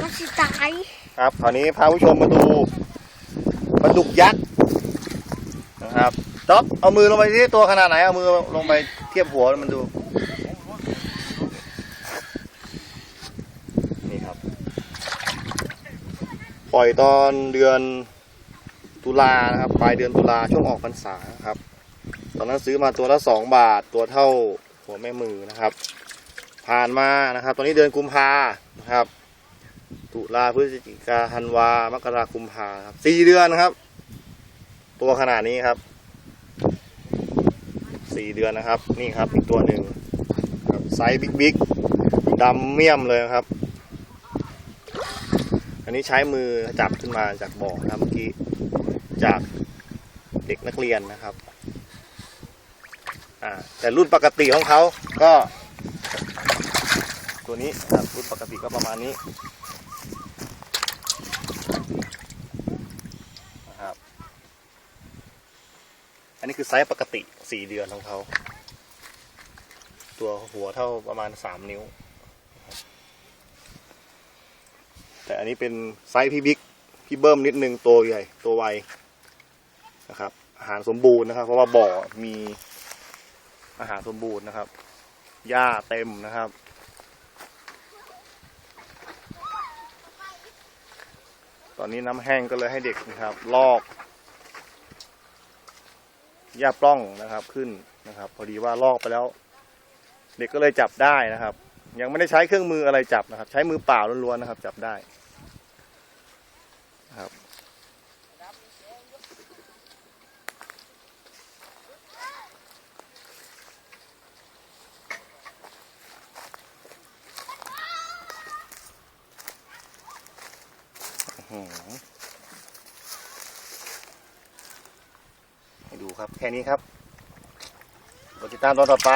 มันสิตายครับคราวนี้พาผู้ชมมาดูปลาดุกยักษ์นะครับจ๊อบเอามือลงไปที่ตัวขนาดไหนเอามือลงไปเทียบหัวมันดูนี่ครับ ปล่อยตอนเดือนตุลานะครับปลายเดือนตุลาช่วงออกพรรษาครับ ตอนนั้นซื้อมาตัวละสองบาท ตัวเท่าหัวแม่มือนะครับ ผ่านมานะครับ ตอนนี้เดือนกุมภานะครับ ตุลาพฤศจิกาธันวามกราคุมภาครับสี่เดือนครับ ตัวขนาดนี้ครับสี่เดือนนะครับ นี่ครับอีกตัวหนึ่งครับไซส์บิ๊กบิ๊กดำเมี่ยมเลยครับ อันนี้ใช้มือจับขึ้นมาจากบ่อนะครับเมื่อกี้จากเด็กนักเรียนนะครับอ่าแต่รุ่นปกติของเขาก็ ตัวนี้ครับรุ่นปกติก็ประมาณนี้ นะครับ อันนี้คือไซส์ปกติสี่เดือนของเขาตัวหัวเท่าประมาณสามนิ้ว แต่อันนี้เป็นไซส์พี่บิ๊กพี่เบิ้มนิดนึงตัวใหญ่ ตัวไวนะครับ อาหารสมบูรณ์นะครับ เพราะว่าบ่อมีอาหารสมบูรณ์นะครับหญ้าเต็มนะครับตอนนี้น้ำแห้งก็เลยให้เด็กนะครับ ลอก หญ้าปล้องนะครับขึ้นนะครับ พอดีว่าลอกไปแล้ว เด็กก็เลยจับได้นะครับ ยังไม่ได้ใช้เครื่องมืออะไรจับนะครับ ใช้มือเปล่าล้วนๆนะครับ จับได้นะครับอือหือให้ดู ครับ แค่นี้ครับกดติดตามตอนต่อไป